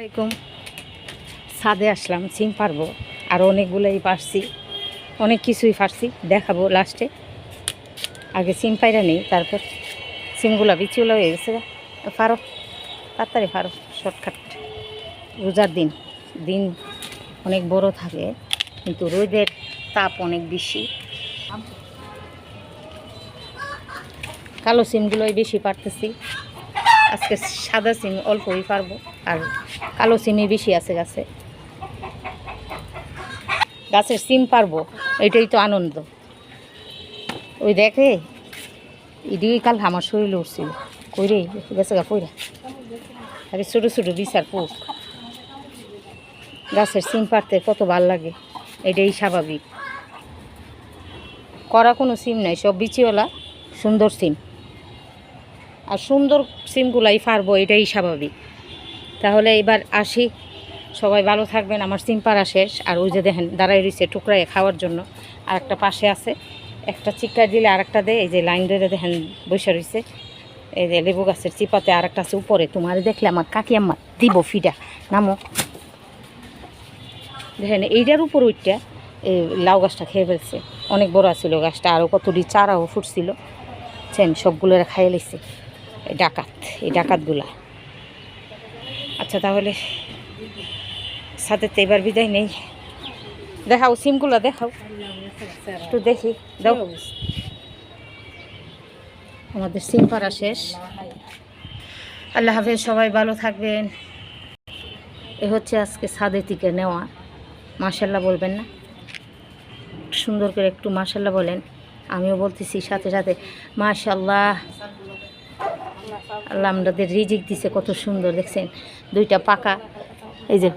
আসসালামাইকুম ছাদে আসলাম, সিম পারব। আর অনেকগুলোই পারছি। অনেক কিছুই পারছি, দেখাবো লাস্টে। আগে সিম পাইরা নেই, তারপর সিমগুলো বিচিগুলো হয়ে গেছে। পারো, তাড়াতাড়ি পারো শর্টকাট রোজার দিন দিন অনেক বড় থাকে, কিন্তু রোদের তাপ অনেক বেশি। কালো সিমগুলোই বেশি পারতেছি। আজকে সাদা সিম অল্পই পারব। আর কালো সিমই বেশি আছে গাছে। গাছের সিম পারব, এটাই তো আনন্দ। ওই দেখে ইডিও কাল আমার শরীরে উঠছিল। কই রে গেছে গা পইরা আরে ছোটো ছোটো বিচার পোক। গাছের সিম পারতে কত ভালো লাগে, এটাই স্বাভাবিক। করা কোনো সিম নাই, সব বিচিওয়ালা, সুন্দর সিম। আর সুন্দর সিমগুলাই পারব, এটাই স্বাভাবিক। তাহলে এবার আসি। সবাই ভালো থাকবেন, আমার সিম পাড়া শেষ। আর ওই যে দেখেন দাঁড়াই রয়েছে টুকরায় খাওয়ার জন্য। আর একটা পাশে আছে, একটা চিক্কা দিলে আর একটা দেয়। এই যে লাইন ধরে দেখেন বসে রয়েছে এই যে লেবু গাছের চিপাতে আর একটা আছে উপরে। তোমার দেখলে আমার কাকি আমার দিব ফিডা। নামো। দেখেন, এইটার উপর ওইটা এই লাউ গাছটা খেয়ে ফেলছে। অনেক বড় ছিল গাছটা আরও কতটি চারাও ফুটছিল। চেন সবগুলো খাইয়ে লিছে এই ডাকাত, এই ডাকাতগুলা। আচ্ছা তাহলে সাথে তো এবার বিদায় নেই। দেখাও সিমগুলো, দেখাও। একটু দেখি, দাও। আমাদের সিম পাড়া শেষ। আল্লাহ হাফেজ, সবাই ভালো থাকবেন। এ হচ্ছে আজকে সাদে থেকে নেওয়া। মার্শাল্লাহ বলবেন না। সুন্দর করে একটু মার্শাল্লাহ বলেন। আমিও বলতেছি সাথে সাথে মার্শাল্লাহ আল্লাহ আমাদের রিজিক দিছে, কত সুন্দর, দেখছেন? দুইটা পাকা, এই যে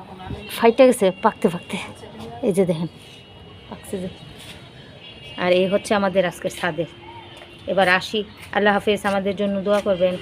ফাইটে গেছে, পাকতে পাকতে। এই যে দেখেন, পাকছে যে। আর এই হচ্ছে আমাদের আজকের সাদের এবার আসি। আল্লাহ হাফেজ, আমাদের জন্য দোয়া করবেন।